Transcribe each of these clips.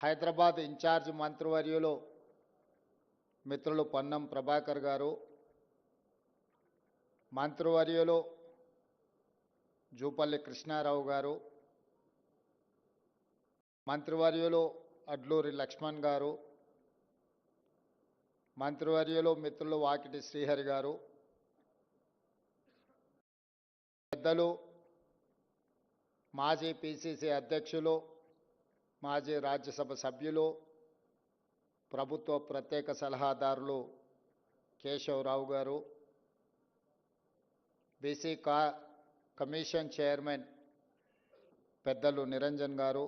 Hyderabad incharge మంత్రివర్యులు మిత్రులు పొన్నం ప్రభాకర్ గారు మంత్రివర్యులు జూపల్లి కృష్ణారావు గారు మంత్రివర్యులు అడ్లూరి లక్ష్మణ్ గారు మంత్రివర్యులు మిత్రులు వాకిటి శ్రీహరి గారు పెద్దలు మాజీ పిసిసి అధ్యక్షులు మాజీ రాజ్యసభ సభ్యులు ప్రభుత్వ ప్రత్యేక సలహాదారులు కేశవరావు గారు బీసీ కా కమిషన్ చైర్మన్ పెద్దలు నిరంజన్ గారు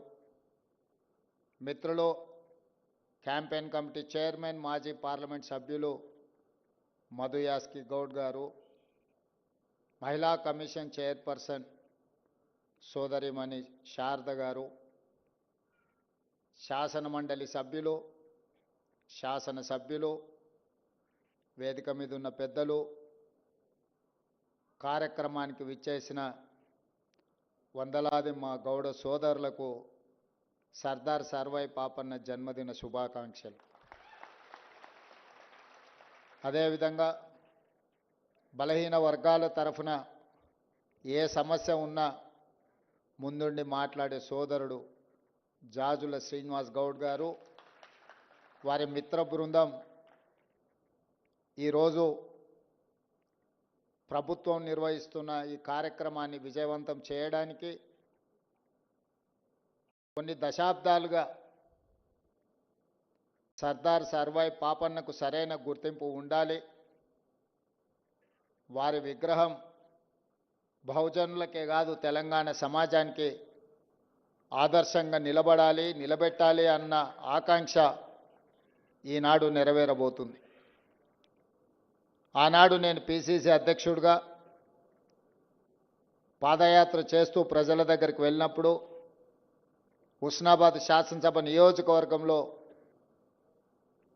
మిత్రులు క్యాంపెయిన్ కమిటీ చైర్మన్ మాజీ పార్లమెంట్ సభ్యులు మధు యాస్కి గౌడ్ గారు మహిళా కమిషన్ చైర్పర్సన్ సోదరిమణి శారద గారు శాసన మండలి సభ్యులు శాసన సభ్యులు వేదిక మీద ఉన్న పెద్దలు కార్యక్రమానికి విచ్చేసిన వందలాది మా గౌడ సోదరులకు సర్దార్ సర్వై పాపన్న జన్మదిన శుభాకాంక్షలు. అదేవిధంగా బలహీన వర్గాల తరఫున ఏ సమస్య ఉన్నా ముందుండి మాట్లాడే సోదరుడు జాజుల శ్రీనివాస్ గౌడ్ గారు వారి మిత్ర బృందం. ఈరోజు ప్రభుత్వం నిర్వహిస్తున్న ఈ కార్యక్రమాన్ని విజయవంతం చేయడానికి కొన్ని దశాబ్దాలుగా సర్దార్ సర్వాయి పాపన్నకు సరైన గుర్తింపు ఉండాలి. వారి విగ్రహం బహుజనులకే కాదు తెలంగాణ సమాజానికి ఆదర్శంగా నిలబడాలి నిలబెట్టాలి అన్న ఆకాంక్ష ఈనాడు నెరవేరబోతుంది. ఆనాడు నేను పిసిసి అధ్యక్షుడిగా పాదయాత్ర చేస్తూ ప్రజల దగ్గరికి వెళ్ళినప్పుడు హుస్నాబాద్ శాసనసభ నియోజకవర్గంలో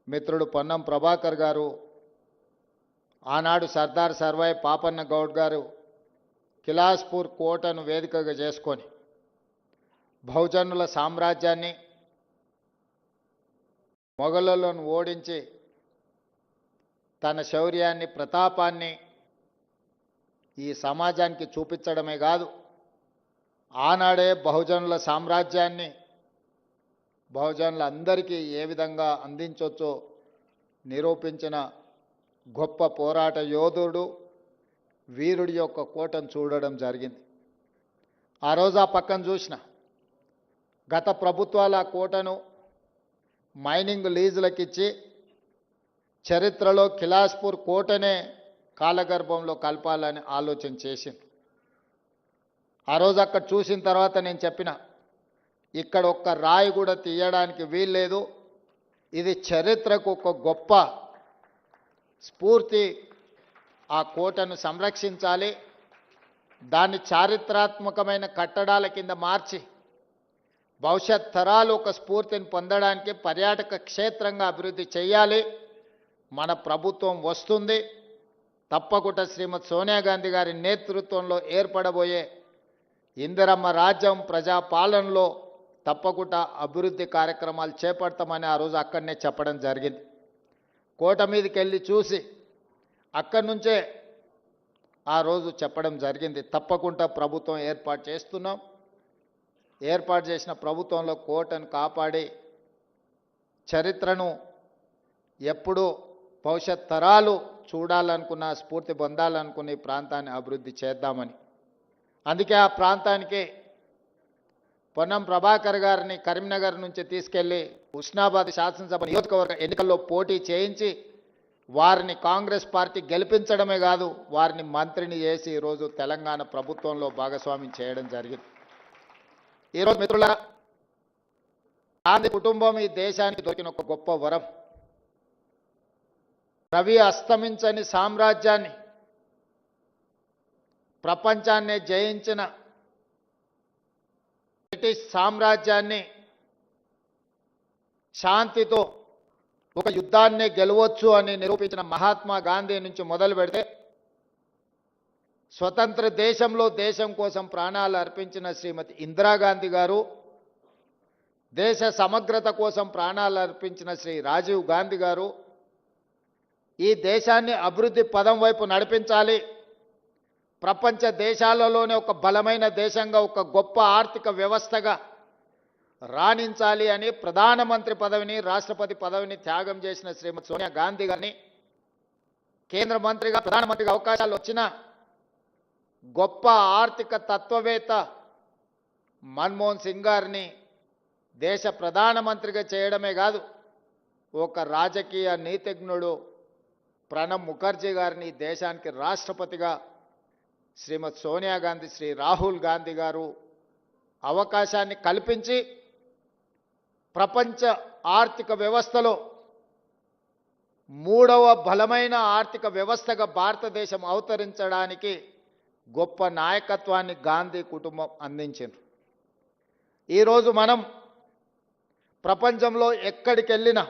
మిత్రుడు పొన్నం ప్రభాకర్ గారు ఆనాడు సర్దార్ సర్వాయి పాపన్న గౌడ్ గారు కిలాస్పూర్ కోటను వేదికగా చేసుకొని బహుజనుల సామ్రాజ్యాన్ని మొఘలులను ఓడించి తన శౌర్యాన్ని ప్రతాపాన్ని ఈ సమాజానికి చూపించడమే కాదు ఆనాడే బహుజనుల సామ్రాజ్యాన్ని బహుజనులందరికీ ఏ విధంగా అందించవచ్చో నిరూపించిన గొప్ప పోరాట యోధుడు వీరుడి యొక్క కోటను చూడడం జరిగింది. ఆ రోజు ఆ పక్కన చూసిన గత ప్రభుత్వాల ఆ కోటను మైనింగ్ లీజులకిచ్చి చరిత్రలో కిలాస్పూర్ కోటనే కాలగర్భంలో కలపాలని ఆలోచన చేసింది. ఆ రోజు అక్కడ చూసిన తర్వాత నేను చెప్పిన ఇక్కడ ఒక్క రాయి కూడా తీయడానికి వీల్లేదు. ఇది చరిత్రకు ఒక గొప్ప స్ఫూర్తి. ఆ కోటను సంరక్షించాలి. దాన్ని చారిత్రాత్మకమైన కట్టడాల కింద మార్చి భవిష్యత్ తరాలు ఒక స్ఫూర్తిని పొందడానికి పర్యాటక క్షేత్రంగా అభివృద్ధి చేయాలి. మన ప్రభుత్వం వస్తుంది. తప్పకుండా శ్రీమతి సోనియా గాంధీ గారి నేతృత్వంలో ఏర్పడబోయే ఇందిరమ్మ రాజ్యం ప్రజాపాలనలో తప్పకుండా అభివృద్ధి కార్యక్రమాలు చేపడతామని ఆ రోజు అక్కడనే చెప్పడం జరిగింది. కోట మీదకి వెళ్ళి చూసి అక్కడి నుంచే ఆ రోజు చెప్పడం జరిగింది. తప్పకుండా ప్రభుత్వం ఏర్పాటు చేస్తున్నాం. ఏర్పాటు చేసిన ప్రభుత్వంలో కోటను కాపాడి చరిత్రను ఎప్పుడూ భవిష్యత్ తరాలు చూడాలనుకున్న స్ఫూర్తి పొందాలనుకున్న ఈ ప్రాంతాన్ని అభివృద్ధి చేద్దామని. అందుకే ఆ ప్రాంతానికి పొన్నం ప్రభాకర్ గారిని కరీంనగర్ నుంచి తీసుకెళ్ళి హుస్నాబాద్ శాసనసభ నియోజకవర్గ ఎన్నికల్లో పోటీ చేయించి వారిని కాంగ్రెస్ పార్టీ గెలిపించడమే కాదు వారిని మంత్రిని చేసి ఈరోజు తెలంగాణ ప్రభుత్వంలో భాగస్వామ్యం చేయడం జరిగింది. ఈరోజు మిత్రుల గాంధీ కుటుంబం ఈ దేశానికి దొరికిన ఒక గొప్ప వరం. రవి అస్తమించని సామ్రాజ్యాన్ని ప్రపంచాన్ని జయించిన బ్రిటిష్ సామ్రాజ్యాన్ని శాంతితో ఒక యుద్ధాన్ని గెలవచ్చు అని నిరూపించిన మహాత్మా గాంధీ నుంచి మొదలు పెడితే స్వతంత్ర దేశంలో దేశం కోసం ప్రాణాలు అర్పించిన శ్రీమతి ఇందిరాగాంధీ గారు దేశ సమగ్రత కోసం ప్రాణాలు అర్పించిన శ్రీ రాజీవ్ గాంధీ గారు ఈ దేశాన్ని అభివృద్ధి పదం వైపు నడిపించాలి. ప్రపంచ దేశాలలోనే ఒక బలమైన దేశంగా ఒక గొప్ప ఆర్థిక వ్యవస్థగా రాణించాలి అని ప్రధానమంత్రి పదవిని రాష్ట్రపతి పదవిని త్యాగం చేసిన శ్రీమతి సోనియా గాంధీ గారిని కేంద్ర మంత్రిగా ప్రధానమంత్రిగా అవకాశాలు వచ్చిన గొప్ప ఆర్థిక తత్వవేత్త మన్మోహన్ సింగ్ గారిని దేశ ప్రధానమంత్రిగా చేయడమే కాదు ఒక రాజకీయ నీతిజ్ఞుడు ప్రణబ్ ముఖర్జీ గారిని దేశానికి రాష్ట్రపతిగా శ్రీమతి సోనియా గాంధీ శ్రీ రాహుల్ గాంధీ గారు అవకాశాన్ని కల్పించి ప్రపంచ ఆర్థిక వ్యవస్థలో మూడవ బలమైన ఆర్థిక వ్యవస్థగా భారతదేశం అవతరించడానికి గొప్ప నాయకత్వాన్ని గాంధీ కుటుంబం అందించింది ఈరోజు మనం ప్రపంచంలో ఎక్కడికి వెళ్ళినా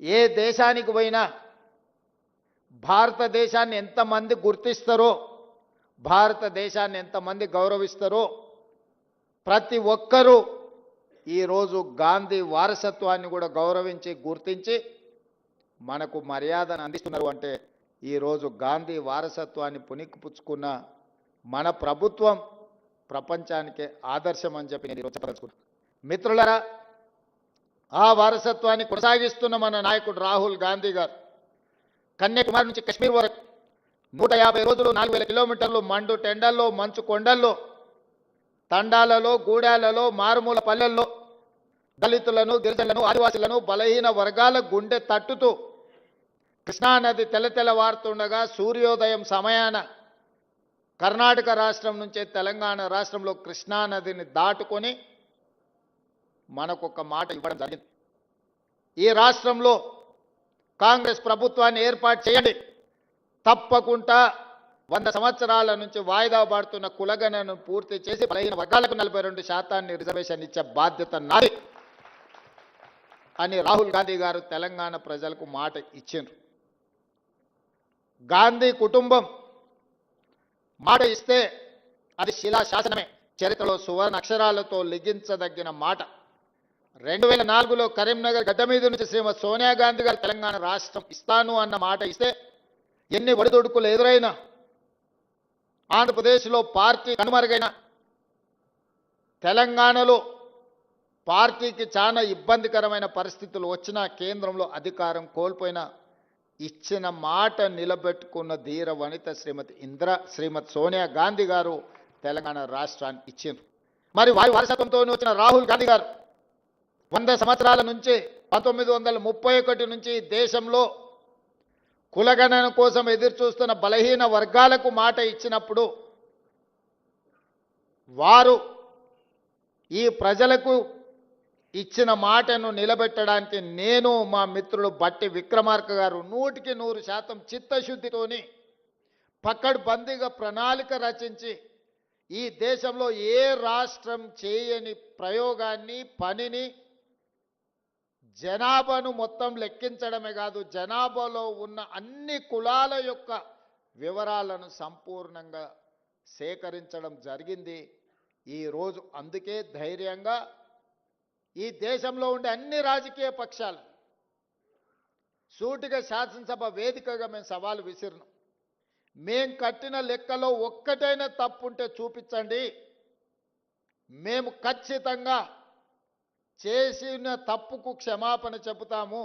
ఏ దేశానికి పోయినా భారతదేశాన్ని ఎంతమంది గుర్తిస్తారో భారతదేశాన్ని ఎంతమంది గౌరవిస్తారో ప్రతి ఒక్కరూ ఈరోజు గాంధీ వారసత్వాన్ని కూడా గౌరవించి గుర్తించి మనకు మర్యాదను అందిస్తున్నారు అంటే ఈరోజు గాంధీ వారసత్వాన్ని పుణికిపుచ్చుకున్న మన ప్రభుత్వం ప్రపంచానికే ఆదర్శం అని చెప్పి నేను చెప్పదలుచుకున్నాను మిత్రులరా ఆ వారసత్వాన్ని కొనసాగిస్తున్న మన నాయకుడు రాహుల్ గాంధీ గారు కన్యాకుమారి నుంచి కశ్మీర్ వరకు నూట యాభై రోజులు నాలుగు వేల కిలోమీటర్లు మండు టెండల్లో మంచు కొండల్లో తండాలలో గూడాలలో మారుమూల పల్లెల్లో దళితులను గిరిజనులను ఆదివాసులను బలహీన వర్గాల గుండె తట్టుతూ కృష్ణానది తెల్లతెల్లవారుతుండగా సూర్యోదయం సమయాన కర్ణాటక రాష్ట్రం నుంచే తెలంగాణ రాష్ట్రంలో కృష్ణానదిని దాటుకొని మనకొక మాట ఇవ్వడం జరిగింది. ఈ రాష్ట్రంలో కాంగ్రెస్ ప్రభుత్వాన్ని ఏర్పాటు చేయండి. తప్పకుండా వంద సంవత్సరాల నుంచి వాయిదా పడుతున్న కులగణను పూర్తి చేసి బలహీన వర్గాలకు నలభై రెండు శాతాన్ని రిజర్వేషన్ ఇచ్చే బాధ్యత నాది అని రాహుల్ గాంధీ గారు తెలంగాణ ప్రజలకు మాట ఇచ్చిండ్రు. గాంధీ కుటుంబం మాట ఇస్తే అది శిలా శాసనమే చరిత్రలో సువర్ణ అక్షరాలతో లిఖించదగిన మాట. రెండు వేల నాలుగులో కరీంనగర్ గడ్డ మీద నుంచి శ్రీమతి సోనియా గాంధీ గారు తెలంగాణ రాష్ట్రం ఇస్తాను అన్న మాట ఇస్తే ఎన్ని ఒడిదొడుకులు ఎదురైనా ఆంధ్రప్రదేశ్లో పార్టీ కనుమరుగైన తెలంగాణలో పార్టీకి చాలా ఇబ్బందికరమైన పరిస్థితులు వచ్చినా కేంద్రంలో అధికారం కోల్పోయినా ఇచ్చిన మాట నిలబెట్టుకున్న ధీర వనిత శ్రీమతి ఇందిరా శ్రీమతి సోనియా గాంధీ గారు తెలంగాణ రాష్ట్రాన్ని ఇచ్చిండ్రు. మరి వారి వారసత్వంతో వచ్చిన రాహుల్ గాంధీ గారు వంద సంవత్సరాల నుంచి పంతొమ్మిది వందల ముప్పై ఒకటి నుంచి దేశంలో కులగణన కోసం ఎదురుచూస్తున్న బలహీన వర్గాలకు మాట ఇచ్చినప్పుడు వారు ఈ ప్రజలకు ఇచ్చిన మాటను నిలబెట్టడానికి నేను మా మిత్రుడు బట్టి విక్రమార్క గారు నూటికి నూరు శాతం చిత్తశుద్ధితోని పక్కడ్బందీగా ప్రణాళిక రచించి ఈ దేశంలో ఏ రాష్ట్రం చేయని ప్రయోగాన్ని పనిని జనాభాను మొత్తం లెక్కించడమే కాదు జనాభాలో ఉన్న అన్ని కులాల యొక్క వివరాలను సంపూర్ణంగా సేకరించడం జరిగింది. ఈరోజు అందుకే ధైర్యంగా ఈ దేశంలో ఉండే అన్ని రాజకీయ పక్షాలు సూటిగా శాసనసభ వేదికగా మేము సవాలు విసిరినాం. మేం కట్టిన లెక్కలో ఒక్కటైనా తప్పుంటే చూపించండి. మేము ఖచ్చితంగా చేసిన తప్పుకు క్షమాపణ చెబుతాము.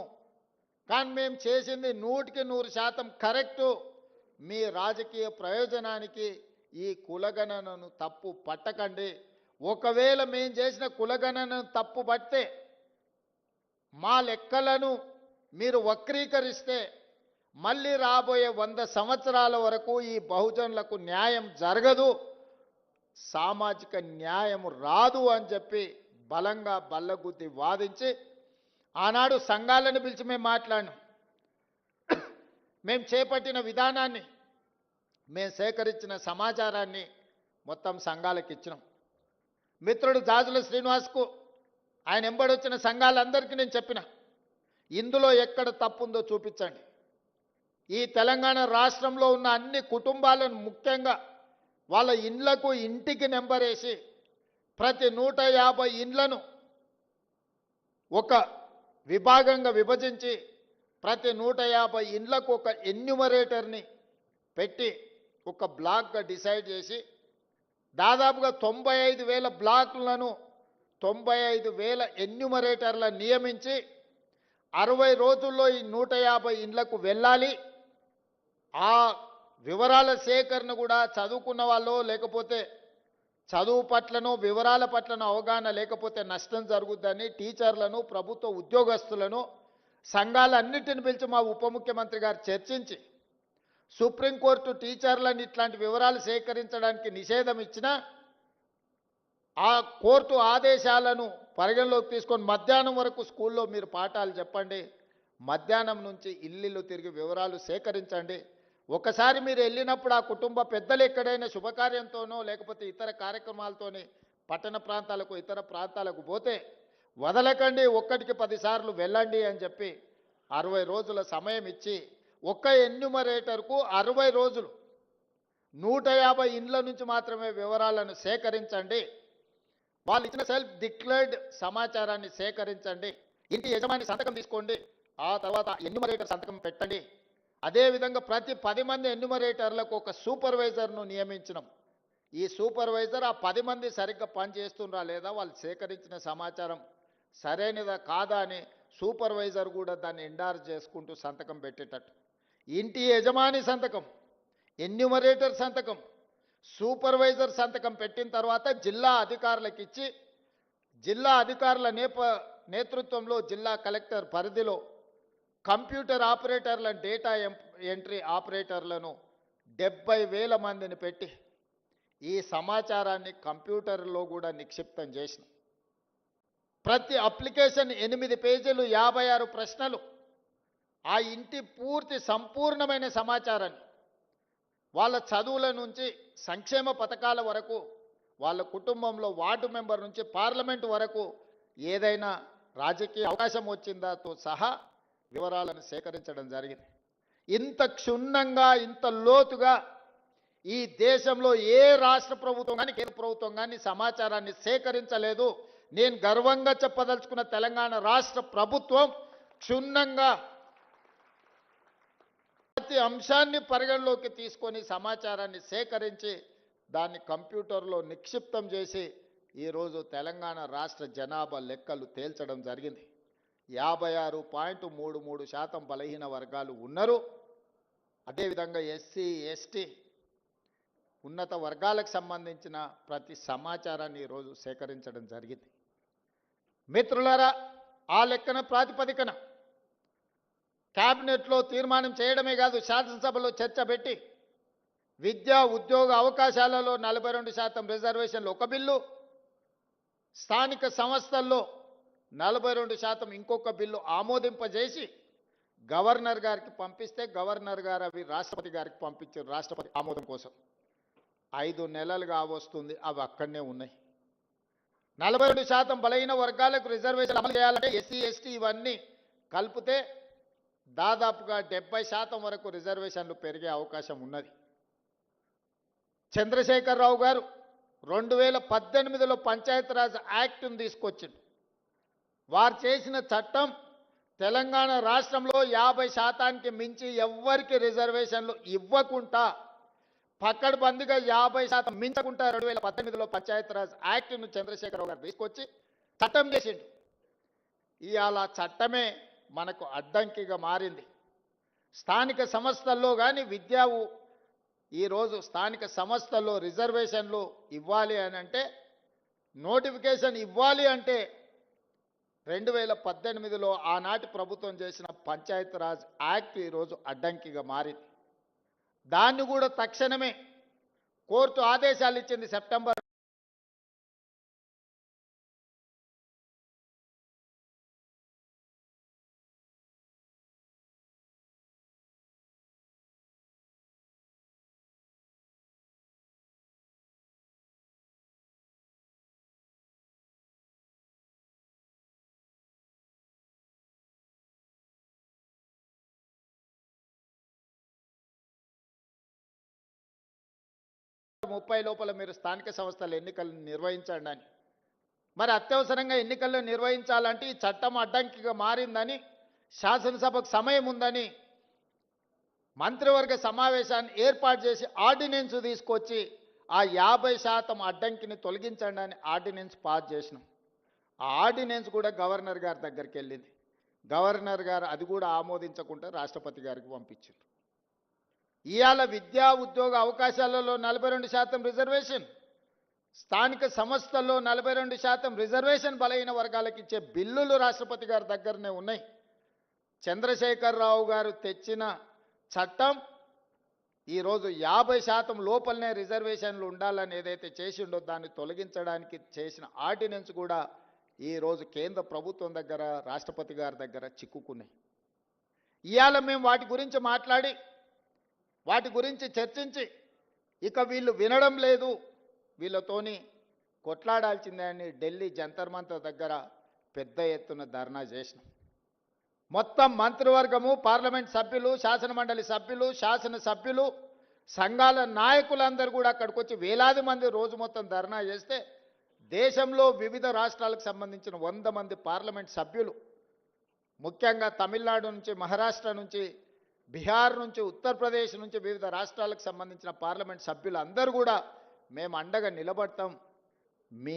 కానీ మేము చేసింది నూటికి నూరు శాతం కరెక్టు. మీ రాజకీయ ప్రయోజనానికి ఈ కులగణనను తప్పు పట్టకండి. ఒకవేళ మేము చేసిన కులగణనను తప్పు పడితే మా లెక్కలను మీరు వక్రీకరిస్తే మళ్ళీ రాబోయే వంద సంవత్సరాల వరకు ఈ బహుజనులకు న్యాయం జరగదు సామాజిక న్యాయం రాదు అని చెప్పి బలంగా బల్లగుద్ది వాదించి ఆనాడు సంఘాలను పిలిచి మేము మాట్లాడినాం. మేము చేపట్టిన విధానాన్ని మేము సేకరించిన సమాచారాన్ని మొత్తం సంఘాలకు ఇచ్చినాం. మిత్రుడు జాజుల శ్రీనివాస్కు ఆయన ఎంబడొచ్చిన సంఘాలందరికీ నేను చెప్పిన ఇందులో ఎక్కడ తప్పుందో చూపించండి. ఈ తెలంగాణ రాష్ట్రంలో ఉన్న అన్ని కుటుంబాలను ముఖ్యంగా వాళ్ళ ఇండ్లకు ఇంటికి నెంబరేసి ప్రతి నూట యాభై ఇండ్లను ఒక విభాగంగా విభజించి ప్రతి నూట యాభై ఇండ్లకు ఒక ఎన్యుమరేటర్ని పెట్టి ఒక బ్లాక్గా డిసైడ్ చేసి దాదాపుగా తొంభై ఐదు వేల బ్లాక్లను తొంభై ఐదు వేల ఎన్యుమరేటర్ల నియమించి అరవై రోజుల్లో ఈ నూట యాభై ఇండ్లకు వెళ్ళాలి. ఆ వివరాల సేకరణ కూడా చదువుకున్న వాళ్ళు లేకపోతే చదువు పట్లను వివరాల పట్లను అవగాహన లేకపోతే నష్టం జరుగుద్దని టీచర్లను ప్రభుత్వ ఉద్యోగస్తులను సంఘాలన్నిటిని పిలిచి మా ఉప ముఖ్యమంత్రి గారు చర్చించి సుప్రీంకోర్టు టీచర్లను ఇట్లాంటి వివరాలు సేకరించడానికి నిషేధం ఇచ్చినా ఆ కోర్టు ఆదేశాలను పరిగణలోకి తీసుకొని మధ్యాహ్నం వరకు స్కూల్లో మీరు పాఠాలు చెప్పండి మధ్యాహ్నం నుంచి ఇల్లు తిరిగి వివరాలు సేకరించండి. ఒకసారి మీరు వెళ్ళినప్పుడు ఆ కుటుంబ పెద్దలు ఎక్కడైనా శుభకార్యంతోనో లేకపోతే ఇతర కార్యక్రమాలతోని పట్టణ ప్రాంతాలకు ఇతర ప్రాంతాలకు పోతే వదలకండి ఒక్కటికి పదిసార్లు వెళ్ళండి అని చెప్పి అరవై రోజుల సమయం ఇచ్చి ఒక్క ఎన్యుమరేటర్కు అరవై రోజులు. నూట యాభై ఇండ్ల నుంచి మాత్రమే వివరాలను సేకరించండి. వాళ్ళు ఇచ్చిన సెల్ఫ్ డిక్లేర్డ్ సమాచారాన్ని సేకరించండి. ఇంటి యజమాని సంతకం తీసుకోండి. ఆ తర్వాత ఎన్యుమరేటర్ సంతకం పెట్టండి. అదేవిధంగా ప్రతి పది మంది ఎన్యుమరేటర్లకు ఒక సూపర్వైజర్ను నియమించినాం. ఈ సూపర్వైజర్ ఆ పది మంది సరిగ్గా పనిచేస్తుండ్రా లేదా వాళ్ళు సేకరించిన సమాచారం సరైనదా కాదా అని సూపర్వైజర్ కూడా దాన్ని ఎండార్ చేసుకుంటూ సంతకం పెట్టేటట్టు. ఇంటి యజమాని సంతకం ఎన్యుమరేటర్ సంతకం సూపర్వైజర్ సంతకం పెట్టిన తర్వాత జిల్లా అధికారులకు ఇచ్చి జిల్లా అధికారుల నేప నేతృత్వంలో జిల్లా కలెక్టర్ పరిధిలో కంప్యూటర్ ఆపరేటర్ల డేటా ఎం- ఎంట్రీ ఆపరేటర్లను డెబ్బై వేల మందిని పెట్టి ఈ సమాచారాన్ని కంప్యూటర్లో కూడా నిక్షిప్తం చేసిన. ప్రతి అప్లికేషన్ ఎనిమిది పేజీలు యాభై ఆరు ప్రశ్నలు. ఆ ఇంటి పూర్తి సంపూర్ణమైన సమాచారాన్ని వాళ్ళ చదువుల నుంచి సంక్షేమ పథకాల వరకు వాళ్ళ కుటుంబంలో వార్డు మెంబర్ నుంచి పార్లమెంటు వరకు ఏదైనా రాజకీయ అవకాశం వచ్చిందాతో సహా వివరాలను సేకరించడం జరిగింది. ఇంత క్షుణ్ణంగా ఇంత లోతుగా ఈ దేశంలో ఏ రాష్ట్ర ప్రభుత్వం కానీ కేంద్ర ప్రభుత్వం కానీ సమాచారాన్ని సేకరించలేదు. నేను గర్వంగా చెప్పదలుచుకున్న తెలంగాణ రాష్ట్ర ప్రభుత్వం క్షుణ్ణంగా ప్రతి అంశాన్ని పరిగణలోకి తీసుకొని సమాచారాన్ని సేకరించి దాన్ని కంప్యూటర్లో నిక్షిప్తం చేసి ఈరోజు తెలంగాణ రాష్ట్ర జనాభా లెక్కలు తేల్చడం జరిగింది. యాభై ఆరు పాయింట్ మూడు మూడు శాతం బలహీన వర్గాలు ఉన్నారు. అదేవిధంగా ఎస్సీ ఎస్టీ ఉన్నత వర్గాలకు సంబంధించిన ప్రతి సమాచారాన్ని ఈరోజు సేకరించడం జరిగింది. మిత్రులారా ఆ లెక్కన ప్రాతిపదికన క్యాబినెట్లో తీర్మానం చేయడమే కాదు శాసనసభలో చర్చ పెట్టి విద్యా ఉద్యోగ అవకాశాలలో నలభై రెండు శాతం రిజర్వేషన్లు ఒక బిల్లు స్థానిక సంస్థల్లో నలభై రెండు శాతం ఇంకొక బిల్లు ఆమోదింపజేసి గవర్నర్ గారికి పంపిస్తే గవర్నర్ గారు అవి రాష్ట్రపతి గారికి పంపించారు రాష్ట్రపతి ఆమోదం కోసం. ఐదు నెలలుగా వస్తుంది అవి అక్కడనే ఉన్నాయి. నలభై రెండు శాతం బలహీన వర్గాలకు రిజర్వేషన్ అమలు చేయాలంటే ఎస్సీ ఎస్టీ ఇవన్నీ కలిపితే దాదాపుగా డెబ్బై శాతం వరకు రిజర్వేషన్లు పెరిగే అవకాశం ఉన్నది. చంద్రశేఖరరావు గారు రెండు వేల పద్దెనిమిదిలో పంచాయతీరాజ్ యాక్ట్ను తీసుకొచ్చిండు. వారు చేసిన చట్టం తెలంగాణ రాష్ట్రంలో యాభై శాతానికి మించి ఎవ్వరికి రిజర్వేషన్లు ఇవ్వకుండా పక్కడబందిగా యాభై శాతం మించకుండా రెండు వేల పద్దెనిమిదిలో పంచాయతీరాజ్ యాక్ట్ను చంద్రశేఖరరావు గారు తీసుకొచ్చి చట్టం చేసిండు. ఇవాళ చట్టమే మనకు అడ్డంకిగా మారింది. స్థానిక సంస్థల్లో కానీ విద్యా ఈరోజు స్థానిక సంస్థల్లో రిజర్వేషన్లు ఇవ్వాలి అని అంటే నోటిఫికేషన్ ఇవ్వాలి అంటే రెండు వేల పద్దెనిమిదిలో ఆనాటి ప్రభుత్వం చేసిన పంచాయతీరాజ్ యాక్ట్ ఈరోజు అడ్డంకిగా మారింది. దాన్ని కూడా తక్షణమే కోర్టు ఆదేశాలు ఇచ్చింది సెప్టెంబర్ ముప్పై లోపల మీరు స్థానిక సంస్థల ఎన్నికలు నిర్వహించండి అని. మరి అత్యవసరంగా ఎన్నికల్లో నిర్వహించాలంటే ఈ చట్టం అడ్డంకిగా మారిందని శాసనసభకు సమయం ఉందని మంత్రివర్గ సమావేశాన్ని ఏర్పాటు చేసి ఆర్డినెన్స్ తీసుకొచ్చి ఆ యాభై శాతం అడ్డంకిని తొలగించండి అని ఆర్డినెన్స్ పాస్ చేసినాం. ఆ ఆర్డినెన్స్ కూడా గవర్నర్ గారి దగ్గరికి వెళ్ళింది. గవర్నర్ గారు అది కూడా ఆమోదించకుండా రాష్ట్రపతి గారికి పంపించారు ఇవాళ విద్యా ఉద్యోగ అవకాశాలలో నలభై రెండు శాతం రిజర్వేషన్ స్థానిక సంస్థల్లో నలభై రెండు శాతం రిజర్వేషన్ బలహీన వర్గాలకు ఇచ్చే బిల్లులు రాష్ట్రపతి గారి దగ్గరనే ఉన్నాయి. చంద్రశేఖరరావు గారు తెచ్చిన చట్టం ఈరోజు యాభై శాతం లోపలనే రిజర్వేషన్లు ఉండాలని ఏదైతే చేసిండో దాన్ని తొలగించడానికి చేసిన ఆర్డినెన్స్ కూడా ఈరోజు కేంద్ర ప్రభుత్వం దగ్గర రాష్ట్రపతి గారి దగ్గర చిక్కుకున్నాయి. ఇవాళ మేము వాటి గురించి మాట్లాడి వాటి గురించి చర్చించి ఇక వీళ్ళు వినడం లేదు. వీళ్ళతోని కొట్లాడాల్సిందే అని ఢిల్లీ జంతర్ మంతర్ దగ్గర పెద్ద ఎత్తున ధర్నా చేసినాం. మొత్తం మంత్రివర్గము పార్లమెంట్ సభ్యులు శాసనమండలి సభ్యులు శాసన సభ్యులు సంఘాల నాయకులందరూ కూడా అక్కడికి వచ్చి వేలాది మంది రోజు మొత్తం ధర్నా చేస్తే దేశంలో వివిధ రాష్ట్రాలకు సంబంధించిన వంద మంది పార్లమెంట్ సభ్యులు ముఖ్యంగా తమిళనాడు నుంచి మహారాష్ట్ర నుంచి బీహార్ నుంచి ఉత్తరప్రదేశ్ నుంచి వివిధ రాష్ట్రాలకు సంబంధించిన పార్లమెంట్ సభ్యులు అందరూ కూడా మేము అండగా నిలబడతాం. మీ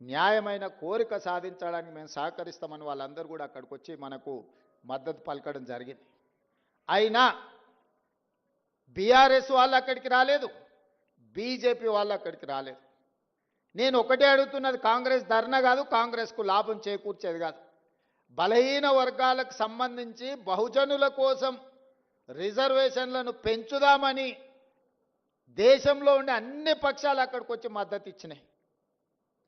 న్యాయమైన కోరిక సాధించడానికి మేము సహకరిస్తామని వాళ్ళందరూ కూడా అక్కడికి వచ్చి మనకు మద్దతు పలకడం జరిగింది. అయినా బీఆర్ఎస్ వాళ్ళు అక్కడికి రాలేదు. బీజేపీ వాళ్ళు అక్కడికి రాలేదు. నేను ఒకటే అడుగుతున్నది కాంగ్రెస్ ధర్నా కాదు కాంగ్రెస్కు లాభం చేకూర్చేది కాదు. బలహీన వర్గాలకు సంబంధించి బహుజనుల కోసం రిజర్వేషన్లను పెంచుదామని దేశంలో ఉండే అన్ని పక్షాలు అక్కడికి వచ్చి మద్దతు ఇచ్చినాయి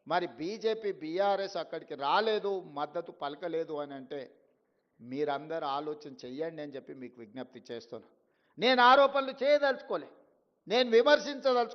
మరి బీజేపీ బీఆర్ఎస్ అక్కడికి రాలేదు మద్దతు పలకలేదు అని అంటే మీరందరూ ఆలోచన చెయ్యండి అని చెప్పి మీకు విజ్ఞప్తి చేస్తున్నాను నేను ఆరోపణలు చేయదలుచుకోలే. నేను విమర్శించదలుచుకో